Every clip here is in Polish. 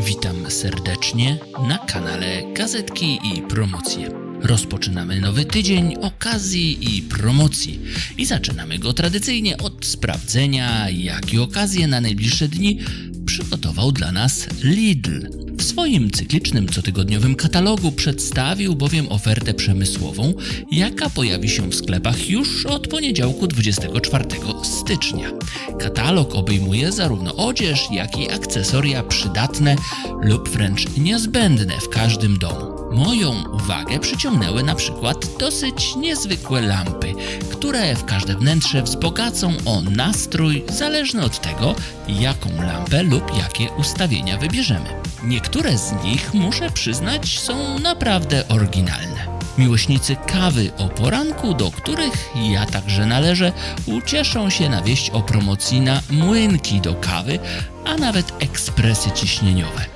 Witam serdecznie na kanale Gazetki i Promocje. Rozpoczynamy nowy tydzień okazji i promocji i zaczynamy go tradycyjnie od sprawdzenia, jakie okazje na najbliższe dni przygotował dla nas Lidl. W swoim cyklicznym cotygodniowym katalogu przedstawił bowiem ofertę przemysłową, jaka pojawi się w sklepach już od poniedziałku 24 stycznia. Katalog obejmuje zarówno odzież, jak i akcesoria przydatne lub wręcz niezbędne w każdym domu. Moją uwagę przyciągnęły na przykład dosyć niezwykłe lampy, które w każde wnętrze wzbogacą o nastrój zależny od tego, jaką lampę lub jakie ustawienia wybierzemy. Niektóre z nich, muszę przyznać, są naprawdę oryginalne. Miłośnicy kawy o poranku, do których ja także należę, ucieszą się na wieść o promocji na młynki do kawy, a nawet ekspresy ciśnieniowe.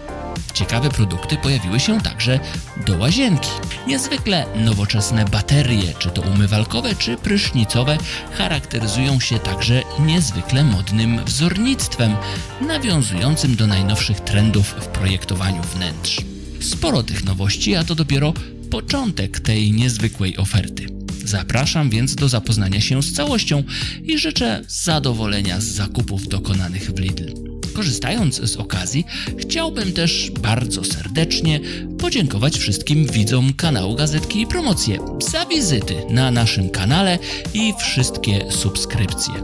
Ciekawe produkty pojawiły się także do łazienki. Niezwykle nowoczesne baterie, czy to umywalkowe, czy prysznicowe, charakteryzują się także niezwykle modnym wzornictwem, nawiązującym do najnowszych trendów w projektowaniu wnętrz. Sporo tych nowości, a to dopiero początek tej niezwykłej oferty. Zapraszam więc do zapoznania się z całością i życzę zadowolenia z zakupów dokonanych w Lidl. Korzystając z okazji, chciałbym też bardzo serdecznie podziękować wszystkim widzom kanału Gazetki i Promocje za wizyty na naszym kanale i wszystkie subskrypcje.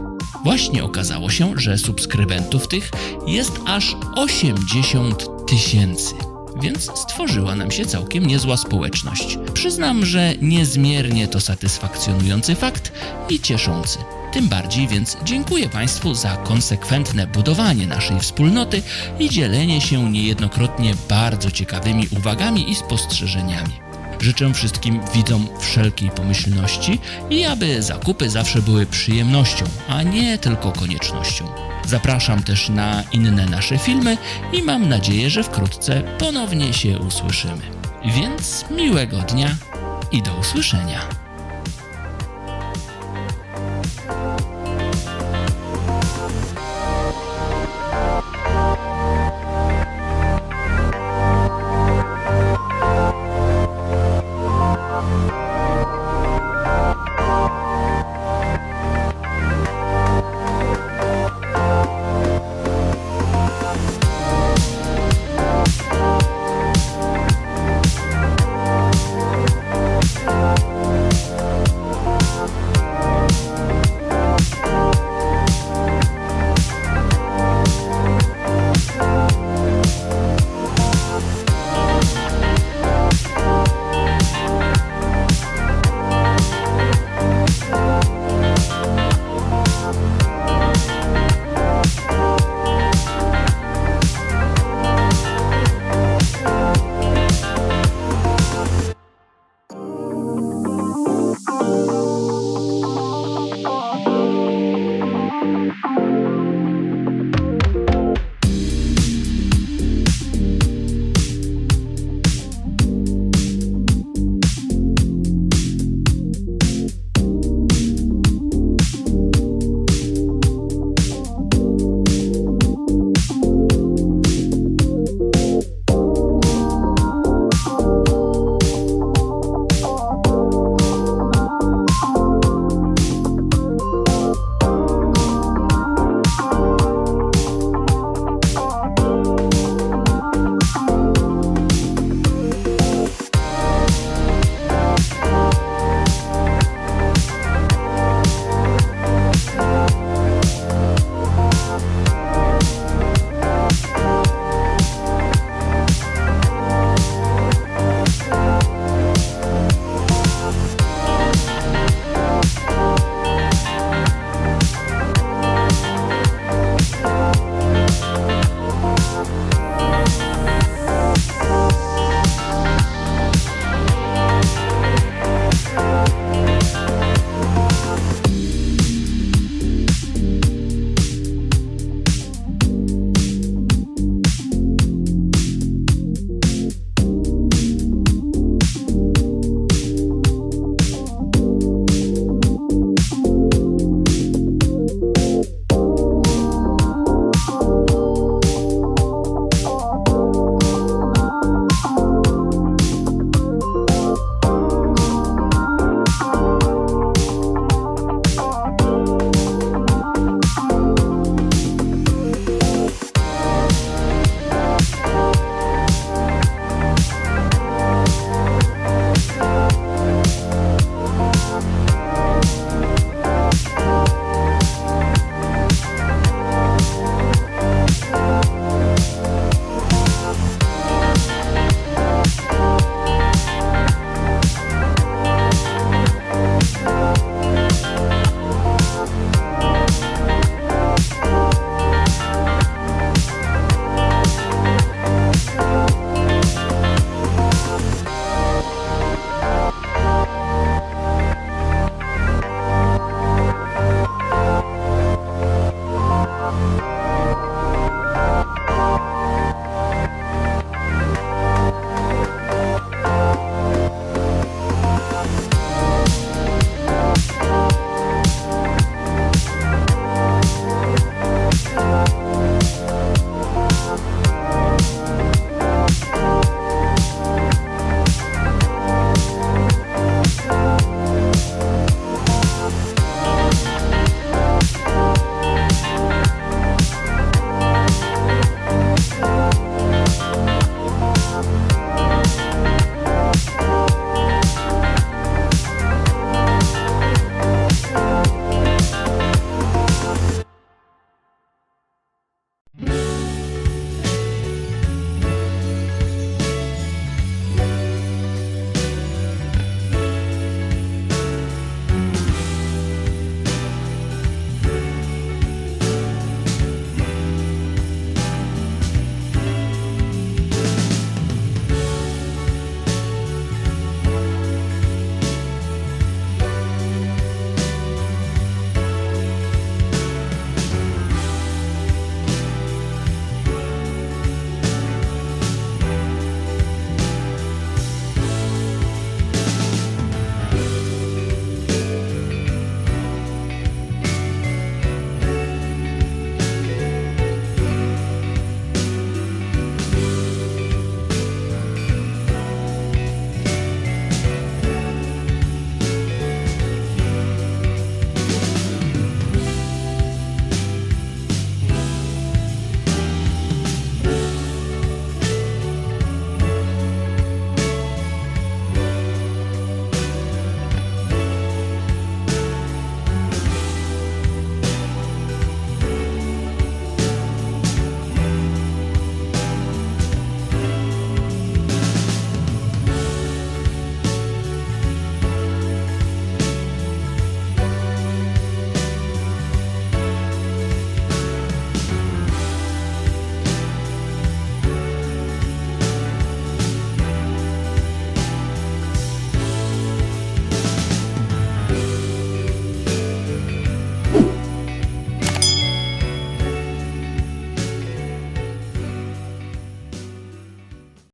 Właśnie okazało się, że subskrybentów tych jest aż 80 tysięcy więc stworzyła nam się całkiem niezła społeczność. Przyznam, że niezmiernie to satysfakcjonujący fakt i cieszący. Tym bardziej więc dziękuję Państwu za konsekwentne budowanie naszej wspólnoty i dzielenie się niejednokrotnie bardzo ciekawymi uwagami i spostrzeżeniami. Życzę wszystkim widzom wszelkiej pomyślności i aby zakupy zawsze były przyjemnością, a nie tylko koniecznością. Zapraszam też na inne nasze filmy i mam nadzieję, że wkrótce ponownie się usłyszymy. Więc miłego dnia i do usłyszenia.